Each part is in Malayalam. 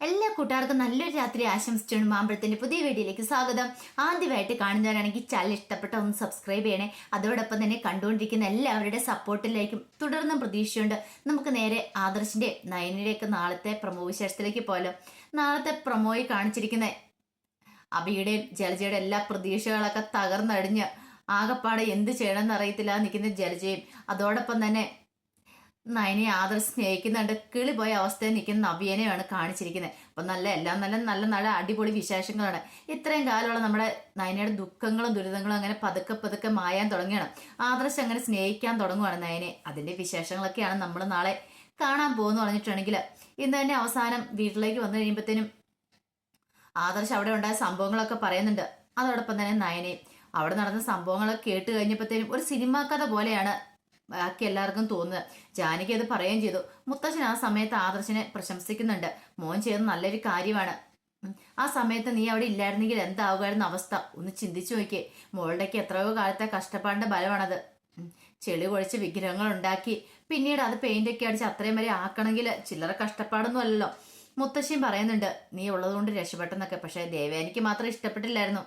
എല്ലാ കൂട്ടുകാർക്കും നല്ലൊരു രാത്രി ആശംസിച്ചുകൊണ്ട് മാമ്പഴത്തിന്റെ പുതിയ വീഡിയോയിലേക്ക് സ്വാഗതം. ആദ്യമായിട്ട് കാണുന്നവരാണെങ്കിൽ ചാനൽ ഇഷ്ടപ്പെട്ട ഒന്ന് സബ്സ്ക്രൈബ് ചെയ്യണേ. അതോടൊപ്പം തന്നെ കണ്ടുകൊണ്ടിരിക്കുന്ന എല്ലാവരുടെ സപ്പോർട്ടിലേക്കും തുടർന്നും പ്രതീക്ഷയുണ്ട്. നമുക്ക് നേരെ ആദർശിന്റെ നയനിലേക്ക് നാളത്തെ പ്രമോ വിശേഷത്തിലേക്ക് പോലോ നാളത്തെ പ്രമോയിൽ കാണിച്ചിരിക്കുന്ന അബിയുടെയും ജലജയുടെ എല്ലാ പ്രതീക്ഷകളൊക്കെ തകർന്നടിഞ്ഞ് ആകപ്പാടെ എന്ത് ചെയ്യണമെന്ന് അറിയത്തില്ല. നിൽക്കുന്ന ജലജയും അതോടൊപ്പം തന്നെ നയനെ ആദർശ് സ്നേഹിക്കുന്നുണ്ട് കിളി പോയ അവസ്ഥയിൽ നിൽക്കുന്ന നവ്യനെയാണ് കാണിച്ചിരിക്കുന്നത്. അപ്പൊ നല്ല എല്ലാം നല്ല നല്ല നല്ല അടിപൊളി വിശേഷങ്ങളാണ്. ഇത്രയും കാലമുള്ള നമ്മുടെ നയനയുടെ ദുഃഖങ്ങളും ദുരിതങ്ങളും അങ്ങനെ പതുക്കെ പതുക്കെ മായാൻ തുടങ്ങിയാണ്. ആദർശ് അങ്ങനെ സ്നേഹിക്കാൻ തുടങ്ങുവാണ് നയനെ. അതിന്റെ വിശേഷങ്ങളൊക്കെയാണ് നമ്മൾ നാളെ കാണാൻ പോകുന്നു പറഞ്ഞിട്ടുണ്ടെങ്കിൽ. ഇന്ന് തന്നെ അവസാനം വീട്ടിലേക്ക് വന്നു കഴിയുമ്പോഴത്തേനും ആദർശ് അവിടെ ഉണ്ടായ സംഭവങ്ങളൊക്കെ പറയുന്നുണ്ട്. അതോടൊപ്പം തന്നെ നയനെ അവിടെ നടന്ന സംഭവങ്ങളൊക്കെ കേട്ട് കഴിഞ്ഞപ്പോഴത്തേനും ഒരു സിനിമാ കഥ പോലെയാണ് ബാക്കി എല്ലാവർക്കും തോന്നുന്നത് ജാനകി അത് പറയുകയും ചെയ്തു. മുത്തശ്ശൻ ആ സമയത്ത് ആദർശനെ പ്രശംസിക്കുന്നുണ്ട്. മോൻ ചെയ്ത് നല്ലൊരു കാര്യമാണ്. ആ സമയത്ത് നീ അവിടെ ഇല്ലായിരുന്നെങ്കിൽ എന്താവുകയായിരുന്ന അവസ്ഥ? ഒന്ന് ചിന്തിച്ചു നോക്കിയേ. മോളുടെക്ക് എത്രയോ കാലത്തെ കഷ്ടപ്പാടിന്റെ ബലമാണത്. ചെളി കുഴച്ച് വിഗ്രഹങ്ങൾ ഉണ്ടാക്കി. പിന്നീട് അത് പെയിന്റ് ഒക്കെ അടിച്ച് അത്രയും വരെ ആക്കണമെങ്കിൽ ചില്ലറ കഷ്ടപ്പാടൊന്നും അല്ലല്ലോ. മുത്തശ്ശിയും പറയുന്നുണ്ട് നീ ഉള്ളതുകൊണ്ട് രക്ഷപ്പെട്ടെന്നൊക്കെ. പക്ഷെ ദേവേനിക്ക് മാത്രം ഇഷ്ടപ്പെട്ടില്ലായിരുന്നു.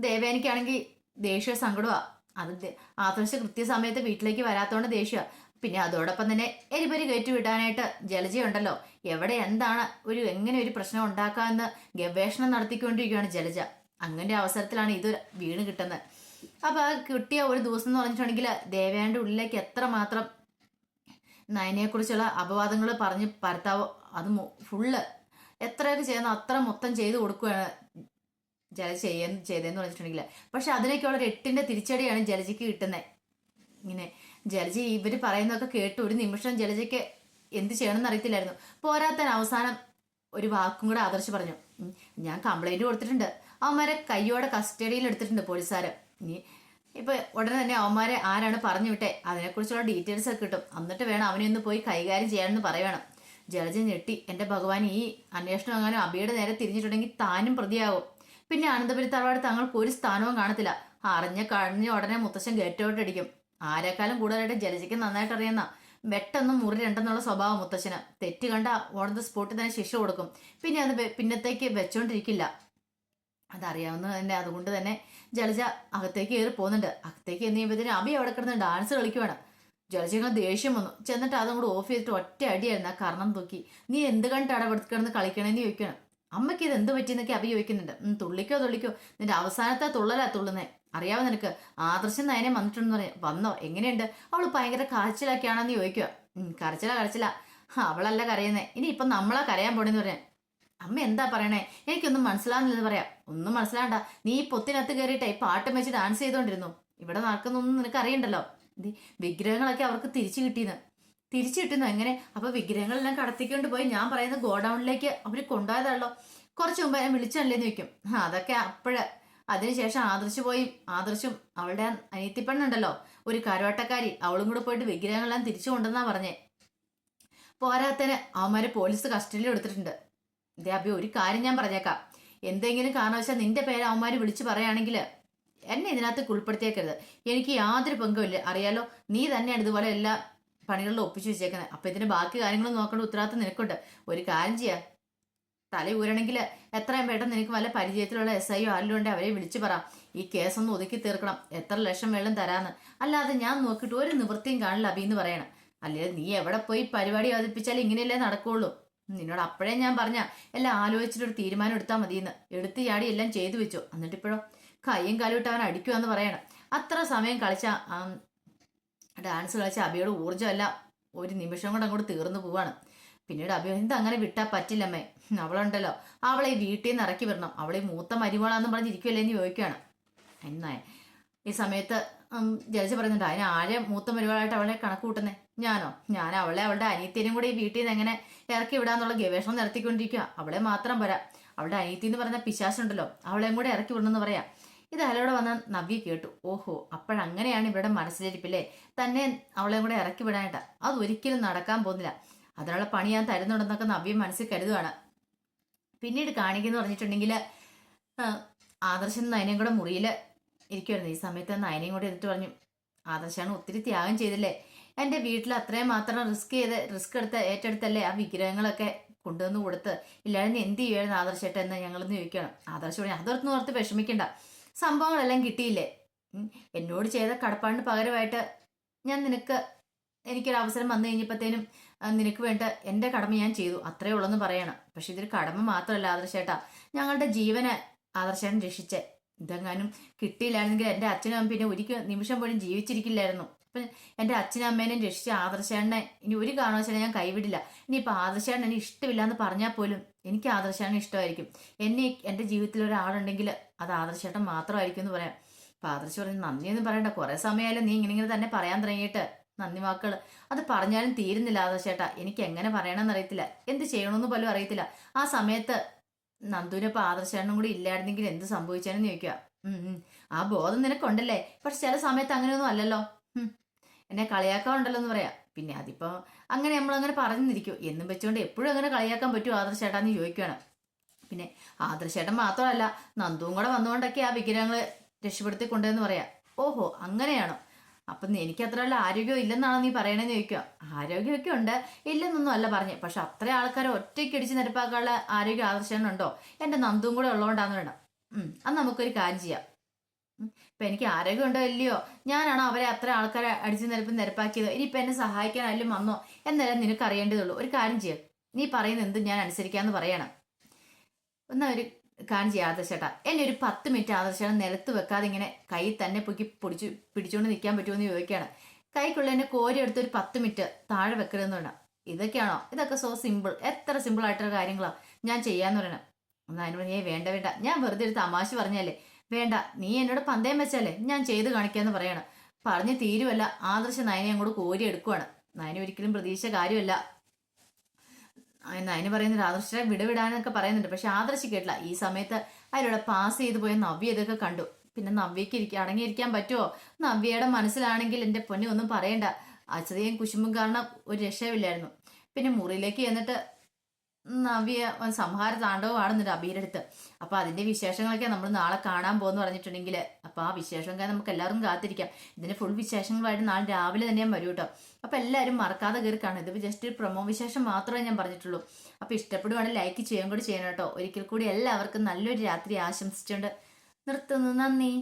ദേവേനിക്കാണെങ്കിൽ ദേഷ്യ സങ്കടമാ. അത് ആദർശ് കൃത്യസമയത്ത് വീട്ടിലേക്ക് വരാത്തോണ്ട് ദേഷ്യ. പിന്നെ അതോടൊപ്പം തന്നെ എരിപരി കയറ്റി വിടാനായിട്ട് ജലജയുണ്ടല്ലോ. എവിടെ എന്താണ് ഒരു എങ്ങനെ ഒരു പ്രശ്നം ഉണ്ടാക്കാമെന്ന് ഗവേഷണം നടത്തിക്കൊണ്ടിരിക്കുകയാണ് ജലജ. അങ്ങനെ അവസരത്തിലാണ് ഇത് വീണ് കിട്ടുന്നത്. അപ്പൊ കിട്ടിയ ഒരു ദിവസം എന്ന് പറഞ്ഞിട്ടുണ്ടെങ്കിൽ ദേവയാന്റെ ഉള്ളിലേക്ക് എത്രമാത്രം നയനയെ കുറിച്ചുള്ള അപവാദങ്ങൾ പറഞ്ഞ് പരത്താവോ? അത് ഫുള്ള് എത്രയൊക്കെ ചെയ്യുന്നോ അത്ര മൊത്തം ചെയ്തു കൊടുക്കുകയാണ് ജലജ ചെയ്യാൻ ചെയ്തതെന്ന് പറഞ്ഞിട്ടുണ്ടെങ്കിൽ പക്ഷെ അതിനൊക്കെയുള്ള ഒരു എട്ടിന്റെ തിരിച്ചടിയാണ് ജലജയ്ക്ക് കിട്ടുന്നത് ഇങ്ങനെ ജലജി ഇവർ പറയുന്നതൊക്കെ കേട്ട് ഒരു നിമിഷം ജലജയ്ക്ക് എന്ത് ചെയ്യണമെന്ന് അറിയത്തില്ലായിരുന്നു. പോരാത്തൻ അവസാനം ഒരു വാക്കും കൂടെ ആദർശ് പറഞ്ഞു ഞാൻ കംപ്ലൈന്റ് കൊടുത്തിട്ടുണ്ട്. അവന്മാരെ കയ്യോടെ കസ്റ്റഡിയിൽ എടുത്തിട്ടുണ്ട് പോലീസുകാർ ഇനി ഇപ്പൊ ഉടനെ തന്നെ അവന്മാരെ ആരാണ് പറഞ്ഞു വിട്ടെ? അതിനെക്കുറിച്ചുള്ള ഡീറ്റെയിൽസ് ഒക്കെ കിട്ടും. എന്നിട്ട് വേണം അവനെ ഒന്ന് പോയി കൈകാര്യം ചെയ്യാമെന്ന് പറയണം. ജലജ ഞെട്ടി. എന്റെ ഭഗവാൻ ഈ അന്വേഷണം അങ്ങനെ അബിയുടെ നേരെ തിരിഞ്ഞിട്ടുണ്ടെങ്കിൽ താനും പ്രതിയാകും പിന്നെ അനന്തപുരി തറവാട് തങ്ങൾക്ക് ഒരു സ്ഥാനവും കാണത്തില്ല. അറിഞ്ഞ കഴിഞ്ഞ ഉടനെ മുത്തശ്ശൻ ഗേറ്റോട്ടടിക്കും. ആരെക്കാലും കൂടുതലായിട്ട് ജലജയ്ക്ക് നന്നായിട്ട് അറിയുന്ന. വെട്ടൊന്നും മുറി രണ്ടെന്നുള്ള സ്വഭാവം മുത്തശ്ശന്. തെറ്റ് കണ്ട ഓൺ ദ സ്പോട്ടിൽ തന്നെ ശിക്ഷ കൊടുക്കും. പിന്നെ അത് പിന്നത്തേക്ക് വെച്ചോണ്ടിരിക്കില്ല. അതറിയാവുന്ന തന്നെ അതുകൊണ്ട് തന്നെ ജലജ അകത്തേക്ക് കയറി പോകുന്നുണ്ട്. അകത്തേക്ക് എന്ന് ചെയ്യുമ്പോൾ അബി അവിടെ കിടന്ന് ഡാൻസ് കളിക്കുവാണ്. ജലജങ്ങൾ ദേഷ്യം വന്നു. ചെന്നിട്ട് അതും കൂടെ ഓഫ് ചെയ്തിട്ട് ഒറ്റ അടിയായിരുന്നു ആ കർണം തൂക്കി. നീ എന്ത് കണ്ടിട്ട് അവിടെ കിടന്ന് കളിക്കണേന്ന് ചോദിക്കണം അമ്മയ്ക്ക് ഇത് എന്ത് പറ്റിയെന്നൊക്കെ അബി ചോദിക്കുന്നുണ്ട്. തുള്ളിക്കോ തുള്ളിക്കോ. നിന്റെ അവസാനത്തെ തുള്ളലാ തുള്ളുന്നേ. അറിയാവോ നിനക്ക്? ആദർശം നയനെ വന്നിട്ടുണ്ടെന്ന് പറയാം. വന്നോ? എങ്ങനെയുണ്ട്? അവൾ ഭയങ്കര കരച്ചിലൊക്കെയാണെന്ന് ചോദിക്കുക കരച്ചില കരച്ചില. അവളല്ല കരയുന്നേ. ഇനി ഇപ്പൊ നമ്മളാ കരയാൻ പോണെന്ന് പറയാം അമ്മ എന്താ പറയണേ? എനിക്കൊന്നും മനസ്സിലാവുന്നില്ലെന്ന് പറയാം. ഒന്നും മനസ്സിലാണ്ട നീ ഈ പൊത്തിനകത്ത് കയറിയിട്ടേ പാട്ടും വെച്ച് ഡാൻസ് ചെയ്തോണ്ടിരുന്നു. ഇവിടെ നടക്കുന്നൊന്നും നിനക്ക് അറിയണ്ടല്ലോ വിഗ്രഹങ്ങളൊക്കെ അവർക്ക് തിരിച്ചു കിട്ടിയെന്ന് തിരിച്ചു കിട്ടുന്നു? എങ്ങനെ? അപ്പൊ വിഗ്രഹങ്ങളെല്ലാം കടത്തിക്കൊണ്ട് പോയി. ഞാൻ പറയുന്ന ഗോഡൌണിലേക്ക് അവർ കൊണ്ടുപോയതാണല്ലോ. കുറച്ച് മുമ്പ് ഞാൻ വിളിച്ചല്ലേന്ന് വെക്കും അതൊക്കെ അപ്പോഴ് അതിനുശേഷം ആദർശ് പോയി. ആദർശും അവളുടെ അനിയത്തിപ്പെണ്ണുണ്ടല്ലോ. ഒരു കരോട്ടക്കാരി അവളും കൂടെ പോയിട്ട് വിഗ്രഹങ്ങളെല്ലാം തിരിച്ചു കൊണ്ടെന്നാ പറഞ്ഞേ. പോരാത്തന് അവന്മാരെ പോലീസ് കസ്റ്റഡിയിൽ എടുത്തിട്ടുണ്ട്. അബി ഒരു കാര്യം ഞാൻ പറഞ്ഞേക്കാം. എന്തെങ്കിലും കാരണവശാൽ നിന്റെ പേര് അവന്മാര് വിളിച്ചു പറയുകയാണെങ്കിൽ എന്നെ ഇതിനകത്ത് ഉൾപ്പെടുത്തിയേക്കരുത്. എനിക്ക് യാതൊരു പങ്കുമില്ല. അറിയാലോ? നീ തന്നെയാണ് ഇതുപോലെ എല്ലാ പണികളിലും ഒപ്പിച്ചു വെച്ചേക്കുന്നത് അപ്പൊ ഇതിന്റെ ബാക്കി കാര്യങ്ങളും നോക്കേണ്ട ഉത്തരവാദിത്തം നിനക്കുണ്ട്. ഒരു കാര്യം ചെയ്യാ. തല ഊരണമെങ്കിൽ എത്രയും പെട്ടെന്ന് നിനക്ക് വല്ല പരിചയത്തിലുള്ള എസ് ഐയോ ആരിലും ഉണ്ടെങ്കിൽ അവരെ വിളിച്ചു പറ. ഈ കേസ് ഒന്ന് ഒതുക്കി തീർക്കണം. എത്ര ലക്ഷം വെള്ളം തരാന്ന്. അല്ലാതെ ഞാൻ നോക്കിയിട്ട് ഒരു നിവൃത്തിയും കാണില്ല അബി എന്ന് പറയണം. അല്ലേ നീ എവിടെ പോയി പരിപാടി അവതരിപ്പിച്ചാൽ ഇങ്ങനെയല്ലേ നടക്കുള്ളൂ. നിന്നോട് അപ്പോഴേ ഞാൻ പറഞ്ഞ എല്ലാം ആലോചിച്ചിട്ട് ഒരു തീരുമാനം എടുത്താൽ മതിയെന്ന്. എടുത്ത് ചാടി എല്ലാം ചെയ്തു വെച്ചു. എന്നിട്ട് ഇപ്പോഴോ കയ്യും കാലും ഇട്ട് അവൻ അടിക്കുമെന്ന് പറയണം. അത്ര സമയം കളിച്ച ഡാൻസ് കളിച്ച അബിയുടെ ഊർജമല്ല ഒരു നിമിഷം കൊണ്ട് അങ്ങോട്ട് തീർന്നു പോവാണ്. പിന്നീട് അബി അങ്ങനെ വിട്ടാ പറ്റില്ലമ്മേ? അവളുണ്ടല്ലോ. അവളെ വീട്ടിൽ നിന്ന് ഇറക്കി വിടണം. അവളെ മൂത്ത മരുമോളാന്ന് പറഞ്ഞിരിക്കുമല്ലേ എന്ന് ചോദിക്കുകയാണ് എന്നായ ഈ സമയത്ത് ജഡ്ജ് പറയുന്നുണ്ട് അതിന് ആരെ മൂത്ത മരുമകളായിട്ട് അവളെ കണക്ക് കൂട്ടുന്നേ? ഞാനോ? ഞാൻ അവളെ അവളുടെ അനിയത്തിനും കൂടി വീട്ടിൽ നിന്ന് എങ്ങനെ ഇറക്കി വിടാന്നുള്ള ഗവേഷണം നടത്തിക്കൊണ്ടിരിക്കുക അവളെ മാത്രം പോരാ. അവളുടെ അനിയത്തി എന്ന് പറഞ്ഞ പിശാസുണ്ടല്ലോ. അവളെയും കൂടെ ഇറക്കി വിടണമെന്ന് പറയാം. ഇത് അയാളോട് വന്ന നവ്യ കേട്ടു. ഓഹോ അപ്പോഴങ്ങനെയാണ് ഇവിടെ മനസ്സിലിരിപ്പില്ലേ? തന്നെ അവളെ കൂടെ ഇറക്കി വിടാനായിട്ട്. അത് ഒരിക്കലും നടക്കാൻ പോകുന്നില്ല. അതിനുള്ള പണി ഞാൻ തരുന്നുണ്ടെന്നൊക്കെ നവ്യ മനസ്സിൽ കരുതുകയാണ് പിന്നീട് കാണിക്കുന്നു പറഞ്ഞിട്ടുണ്ടെങ്കിൽ ആദർശൻ നയനയും കൂടെ മുറിയിൽ ഇരിക്കുമായിരുന്നു ഈ സമയത്ത് നയനയും കൂടെ എന്നിട്ട് പറഞ്ഞു ആദർശാണ് ഒത്തിരി ത്യാഗം ചെയ്തില്ലേ? എന്റെ വീട്ടിൽ അത്രയും മാത്രം റിസ്ക് ചെയ്ത് റിസ്ക് എടുത്ത് ഏറ്റെടുത്തല്ലേ ആ വിഗ്രഹങ്ങളൊക്കെ കൊണ്ടുവന്ന് കൊടുത്ത്? ഇല്ലായിരുന്നു എന്ത് ചെയ്യുമായിരുന്നു ആദർശേട്ടെന്ന് ഞങ്ങളൊന്ന് ചോദിക്കണം. ആദർശ പറഞ്ഞു അതൊന്നും ഓർത്ത് വിഷമിക്കണ്ട. സംഭവങ്ങളെല്ലാം കിട്ടിയില്ലേ? എന്നോട് ചെയ്ത കടപ്പാടിന് പകരമായിട്ട് ഞാൻ നിനക്ക് എനിക്കൊരു അവസരം വന്നു കഴിഞ്ഞപ്പോഴത്തേനും നിനക്ക് വേണ്ട എന്റെ കടമ ഞാൻ ചെയ്തു. അത്രേ ഉള്ളെന്ന് പറയണം. പക്ഷെ ഇതൊരു കടമ മാത്രമല്ല ആദർശേട്ടാ. ഞങ്ങളുടെ ജീവനെ ആദർശേട്ടൻ രക്ഷിച്ച്. ഇതെങ്ങാനും കിട്ടിയില്ലായിരുന്നെങ്കിൽ എന്റെ അച്ഛനും അമ്മ പിന്നെ ഒരിക്കലും നിമിഷം പോലും ജീവിച്ചിരിക്കില്ലായിരുന്നു. അപ്പം എന്റെ അച്ഛനും അമ്മേനെയും രക്ഷിച്ച ആദർശേട്ടനെ ഇനി ഒരു കാരണവശാലും ഞാൻ കൈവിടില്ല. ഇനിയിപ്പോൾ ആദർശേട്ടൻ എനിക്ക് ഇഷ്ടമില്ല എന്ന് പറഞ്ഞാൽ പോലും എനിക്ക് ആദർശേട്ടനെ ഇഷ്ടമായിരിക്കും. എന്നെ എന്റെ ജീവിതത്തിൽ ഒരാളുണ്ടെങ്കിൽ അത് ആദർശേട്ടൻ മാത്രമായിരിക്കും എന്ന് പറയാം. അപ്പം ആദർശ് പറഞ്ഞു എന്ന് പറയണ്ട. കുറേ സമയമായാലും നീ ഇങ്ങനെ ഇങ്ങനെ തന്നെ പറയാൻ തുടങ്ങിയിട്ട്. നന്ദി വാക്കുകൾ അത് പറഞ്ഞാലും തീരുന്നില്ല ആദർശേട്ടാ. എനിക്ക് എങ്ങനെ പറയണമെന്ന് അറിയത്തില്ല. എന്ത് ചെയ്യണമെന്ന് പോലും അറിയത്തില്ല. ആ സമയത്ത് നന്ദുവിനൊപ്പം ആദർശേട്ടനും കൂടി ഇല്ലായിരുന്നെങ്കിൽ എന്ത് സംഭവിച്ചാണെന്ന് ചോദിക്കുക. ആ ബോധം നിനക്കുണ്ടല്ലേ? പക്ഷെ ചില സമയത്ത് അങ്ങനെയൊന്നും അല്ലല്ലോ. എന്നെ കളിയാക്കാറുണ്ടല്ലോ എന്ന് പറയാം. പിന്നെ അതിപ്പോ അങ്ങനെ നമ്മൾ അങ്ങനെ പറഞ്ഞിരിക്കും. എന്നും വെച്ചുകൊണ്ട് എപ്പോഴും അങ്ങനെ കളിയാക്കാൻ പറ്റുമോ ആദർശേട്ടാന്ന് ചോദിക്കുകയാണ്. പിന്നെ ആദർശേട്ടൻ മാത്രമല്ല നന്ദുവും കൂടെ വന്നുകൊണ്ടൊക്കെ ആ വിഗ്രഹങ്ങളെ രക്ഷപ്പെടുത്തി കൊണ്ടുവന്ന് പറയാം. ഓഹോ അങ്ങനെയാണോ? അപ്പം എനിക്ക് അത്ര വല്ല ആരോഗ്യം ഇല്ലെന്നാണോ നീ പറയണേന്ന് ചോദിക്കുക ആരോഗ്യമൊക്കെ ഉണ്ട് ഇല്ലെന്നൊന്നും അല്ല പറഞ്ഞേ. പക്ഷെ അത്ര ആൾക്കാരെ ഒറ്റയ്ക്ക് ഇടിച്ച് നിരപ്പാക്കാനുള്ള ആരോഗ്യം ആദർശനുണ്ടോ എന്റെ നന്ദുവും കൂടെ ഉള്ളതുകൊണ്ടാന്ന് വേണം അത് നമുക്കൊരു കാര്യം ചെയ്യാം. ഇപ്പൊ എനിക്ക് ആരോഗ്യം ഉണ്ടോ ഇല്ലയോ? ഞാനാണോ അവരെ അത്ര ആൾക്കാരെ അടിച്ച് നിരപ്പ് നിരപ്പാക്കിയത്? ഇനിയിപ്പൊ എന്നെ സഹായിക്കാൻ വന്നോ? എന്നല്ല നിനക്ക് അറിയേണ്ടതുള്ളൂ. ഒരു കാര്യം ചെയ്യാം. നീ പറയുന്ന എന്ത് ഞാൻ അനുസരിക്കാന്ന് പറയണം. എന്നാ ഒരു ചെയ്യാം ആദർശേട്ടാ എന്നെ ഒരു പത്ത് മിനിറ്റ് ആദർശേട്ടൻ നിലത്ത് വെക്കാതെ ഇങ്ങനെ കൈ തന്നെ പൊക്കി പൊടിച്ചു പിടിച്ചുകൊണ്ട് നിൽക്കാൻ പറ്റുമോ എന്ന് ചോദിക്കുകയാണ്. കൈക്കുള്ള എന്നെ കോരി എടുത്ത് ഒരു പത്ത് മിനിറ്റ് താഴെ വെക്കരുതെന്ന് വേണം ഇതൊക്കെയാണോ? ഇതൊക്കെ സോ സിമ്പിൾ എത്ര സിമ്പിൾ ആയിട്ടുള്ള കാര്യങ്ങളാ ഞാൻ ചെയ്യാന്ന് പറയണം. എന്നാ നീ വേണ്ട വേണ്ട. ഞാൻ വെറുതെ ഒരു തമാശ പറഞ്ഞല്ലേ വേണ്ട നീ എന്നോട് പന്തയം വെച്ചല്ലേ ഞാൻ ചെയ്ത് കാണിക്കാന്ന് പറയണം. പറഞ്ഞ് തീരുവല്ല. ആദർശ നയനെ അങ്ങോട്ട് കോരി എടുക്കുവാണ്. നയന ഒരിക്കലും പ്രതീക്ഷ കാര്യമല്ല. നയന് പറയുന്നത് ആദർശിനെ വിടവിടാനൊക്കെ പറയുന്നുണ്ട്. പക്ഷെ ആദർശ് കേട്ടില്ല. ഈ സമയത്ത് അതിലൂടെ പാസ് ചെയ്തു പോയ നവ്യ ഇതൊക്കെ കണ്ടു. പിന്നെ നവ്യക്ക് ഇരിക്കുക അടങ്ങിയിരിക്കാൻ പറ്റുമോ നവ്യയുടെ മനസ്സിലാണെങ്കിൽ എന്റെ പൊന്നി ഒന്നും പറയണ്ട. അച്ഛതയും കുശുമ്പും കാരണം ഒരു രക്ഷയില്ലായിരുന്നു പിന്നെ മുറിയിലേക്ക് ചെന്നിട്ട് നവ്യ സംഹാര താണ്ഡവം ആടുന്നുണ്ട് അബീരുടെ അടുത്ത് അപ്പൊ അതിന്റെ വിശേഷങ്ങളൊക്കെ നമ്മൾ നാളെ കാണാൻ പോകുന്നു പറഞ്ഞിട്ടുണ്ടെങ്കിൽ അപ്പൊ ആ വിശേഷമൊക്കെ നമുക്ക് എല്ലാവർക്കും കാത്തിരിക്കാം. ഇതിന്റെ ഫുൾ വിശേഷങ്ങളായിട്ട് നാളെ രാവിലെ തന്നെ വരും കേട്ടോ അപ്പൊ എല്ലാവരും മറക്കാതെ കയറി കാണും ഇത് ജസ്റ്റ് ഒരു പ്രൊമോ വിശേഷം മാത്രമേ ഞാൻ പറഞ്ഞിട്ടുള്ളൂ. അപ്പൊ ഇഷ്ടപ്പെടുവാണെങ്കിൽ ലൈക്ക് ചെയ്യാൻ കൂടി ചെയ്യണം കേട്ടോ ഒരിക്കൽ കൂടി എല്ലാവർക്കും നല്ലൊരു രാത്രി ആശംസിച്ചുകൊണ്ട് നിർത്തുന്നു. നന്ദി.